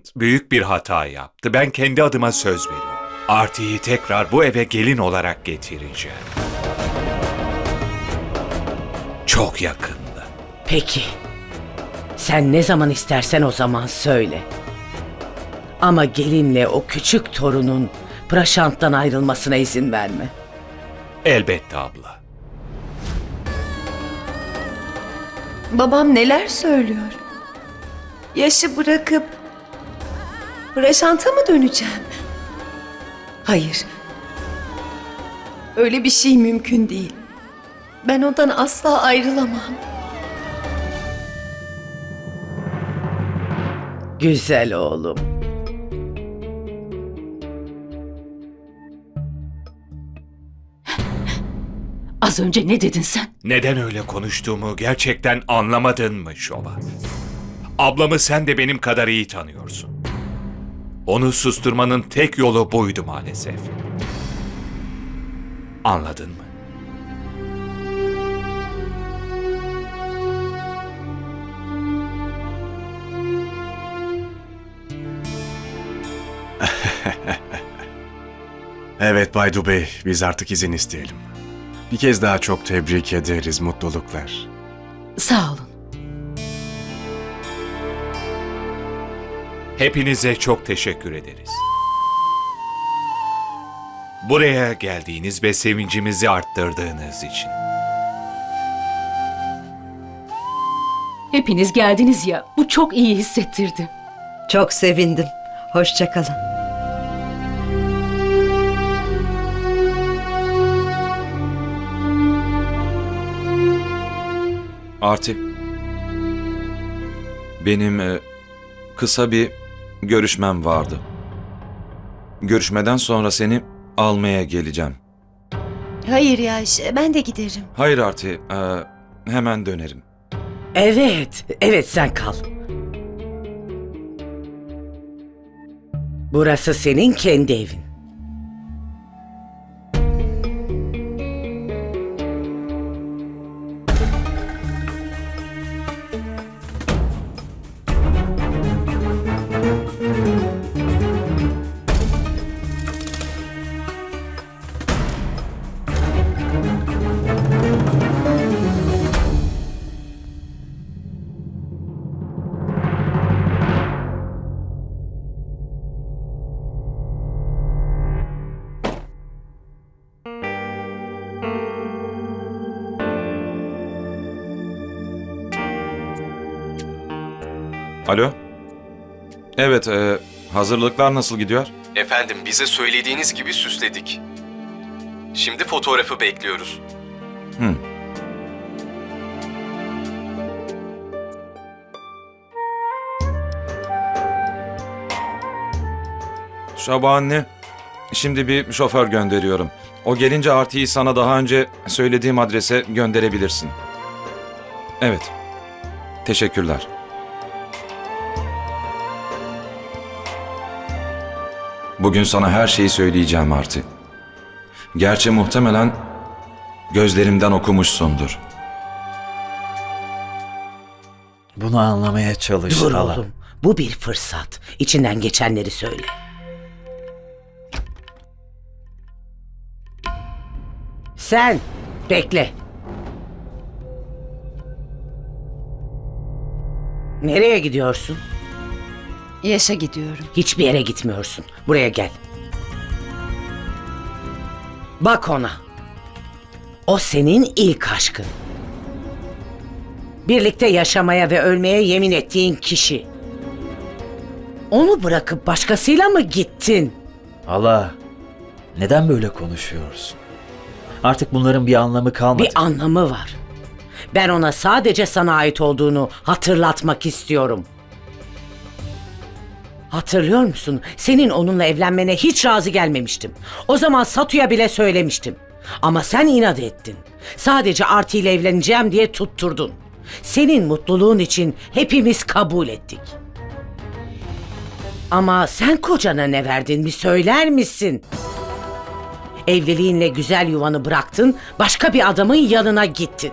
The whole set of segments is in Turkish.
Prashant büyük bir hata yaptı. Ben kendi adıma söz veriyorum. Arti'yi tekrar bu eve gelin olarak getireceğim. Çok yakında. Peki. Sen ne zaman istersen o zaman söyle. Ama gelinle o küçük torunun Praşant'tan ayrılmasına izin verme. Elbette abla. Babam neler söylüyor? Yaşı bırakıp Praşant'a mı döneceğim? Hayır. Öyle bir şey mümkün değil. Ben ondan asla ayrılamam. Güzel oğlum. Az önce ne dedin sen? Neden öyle konuştuğumu gerçekten anlamadın mı Şoba? Ablamı sen de benim kadar iyi tanıyorsun. Onu susturmanın tek yolu buydu maalesef. Anladın mı? Evet Bay Dubey, biz artık izin isteyelim. Bir kez daha çok tebrik ederiz, mutluluklar. Sağ olun. Hepinize çok teşekkür ederiz. Buraya geldiğiniz ve sevincimizi arttırdığınız için. Hepiniz geldiniz ya. Bu çok iyi hissettirdi. Çok sevindim. Hoşçakalın. Arti. Benim e, kısa bir görüşmem vardı. Görüşmeden sonra seni almaya geleceğim. Hayır Yaş, ben de giderim. Hayır Arti, e, hemen dönerim. Evet, evet sen kal. Burası senin kendi evin. Alo? Evet, e, hazırlıklar nasıl gidiyor? Efendim bize söylediğiniz gibi süsledik. Şimdi fotoğrafı bekliyoruz. Hı. Şaba anne, şimdi bir şoför gönderiyorum. O gelince Arti'yi sana daha önce söylediğim adrese gönderebilirsin. Evet, teşekkürler. Bugün sana her şeyi söyleyeceğim Arti. Gerçi muhtemelen gözlerimden okumuşsundur. Bunu anlamaya çalış Dur hala. oğlum, bu bir fırsat. İçinden geçenleri söyle. Sen, bekle. Nereye gidiyorsun? Yaşa gidiyorum. Hiçbir yere gitmiyorsun. Buraya gel. Bak ona. O senin ilk aşkın. Birlikte yaşamaya ve ölmeye yemin ettiğin kişi. Onu bırakıp başkasıyla mı gittin? Hala neden böyle konuşuyorsun? Artık bunların bir anlamı kalmadı. Bir anlamı var. Ben ona sadece sana ait olduğunu hatırlatmak istiyorum. Hatırlıyor musun? Senin onunla evlenmene hiç razı gelmemiştim. O zaman Satu'ya bile söylemiştim. Ama sen inat ettin. Sadece Arti ile evleneceğim diye tutturdun. Senin mutluluğun için hepimiz kabul ettik. Ama sen kocana ne verdin bir söyler misin? Evliliğinle güzel yuvanı bıraktın, başka bir adamın yanına gittin.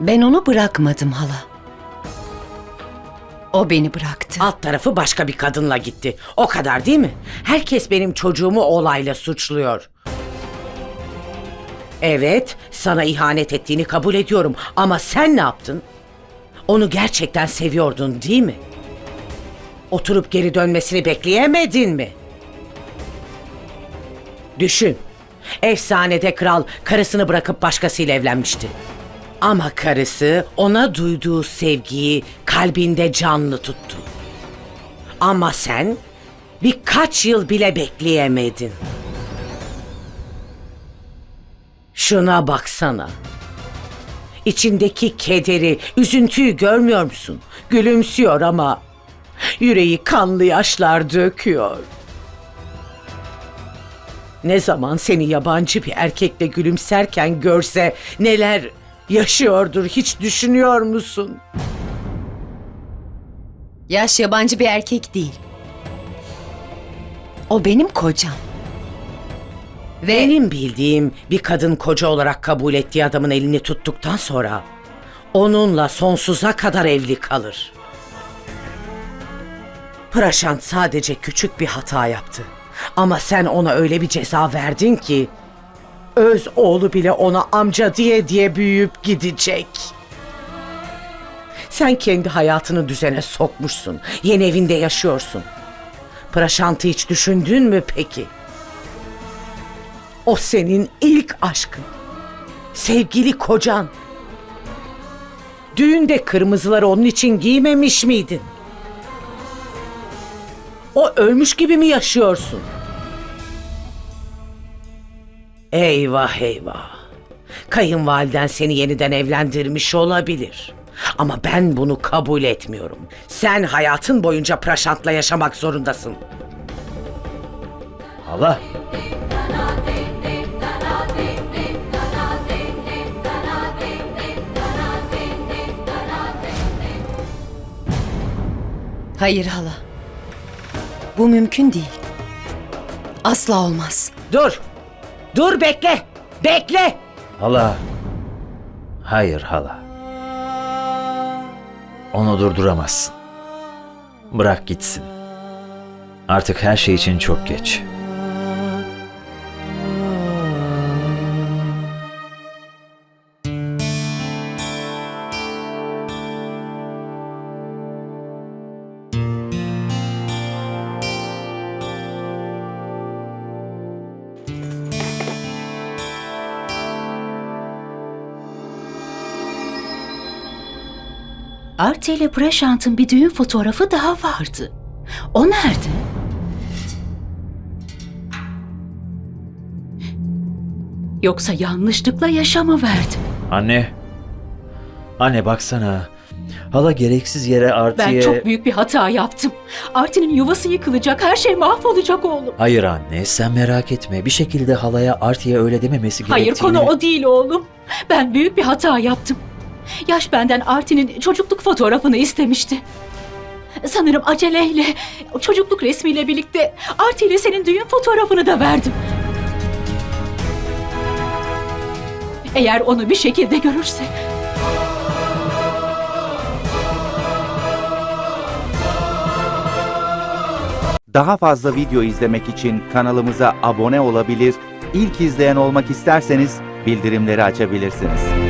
Ben onu bırakmadım hala. O beni bıraktı. Alt tarafı başka bir kadınla gitti. O kadar değil mi? Herkes benim çocuğumu olayla suçluyor. Evet, sana ihanet ettiğini kabul ediyorum ama sen ne yaptın? Onu gerçekten seviyordun değil mi? Oturup geri dönmesini bekleyemedin mi? Düşün. Efsanede kral karısını bırakıp başkasıyla evlenmişti. Ama karısı ona duyduğu sevgiyi kalbinde canlı tuttu. Ama sen birkaç yıl bile bekleyemedin. Şuna baksana. İçindeki kederi, üzüntüyü görmüyor musun? Gülümsüyor ama yüreği kanlı yaşlar döküyor. Ne zaman seni yabancı bir erkekle gülümserken görse neler yaşıyordur hiç düşünüyor musun? Yaş yabancı bir erkek değil. O benim kocam. Ve Benim bildiğim bir kadın koca olarak kabul ettiği adamın elini tuttuktan sonra onunla sonsuza kadar evli kalır. Praşant sadece küçük bir hata yaptı. Ama sen ona öyle bir ceza verdin ki öz oğlu bile ona amca diye diye büyüyüp gidecek. Sen kendi hayatını düzene sokmuşsun. Yeni evinde yaşıyorsun. Praşant'ı hiç düşündün mü peki? O senin ilk aşkın. Sevgili kocan. Düğünde kırmızıları onun için giymemiş miydin? O ölmüş gibi mi yaşıyorsun? Eyvah eyvah. Kayınvaliden seni yeniden evlendirmiş olabilir. Ama ben bunu kabul etmiyorum. Sen hayatın boyunca Praşant'la yaşamak zorundasın. Hala. hayır hala. Bu mümkün değil. Asla olmaz. Dur. Dur bekle. Bekle. Hala. Hayır hala. Onu durduramazsın. Bırak gitsin. Artık her şey için çok geç. Arti ile Prashant'ın bir düğün fotoğrafı daha vardı. O nerede? Yoksa yanlışlıkla yaşamı verdi. Anne. Anne baksana. Hala gereksiz yere Ben Arti'ye... çok büyük bir hata yaptım. Arti'nin yuvası yıkılacak, her şey mahvolacak oğlum. Hayır anne sen merak etme. Bir şekilde halaya Arti'ye öyle dememesi Hayır gerektiğini... konu o değil oğlum. Ben büyük bir hata yaptım. Yaş benden Arti'nin çocukluk fotoğrafını istemişti. Sanırım aceleyle, çocukluk resmiyle birlikte Arti ile senin düğün fotoğrafını da verdim. Eğer onu bir şekilde görürse Daha fazla video izlemek için kanalımıza abone olabilir, ilk izleyen olmak isterseniz bildirimleri açabilirsiniz.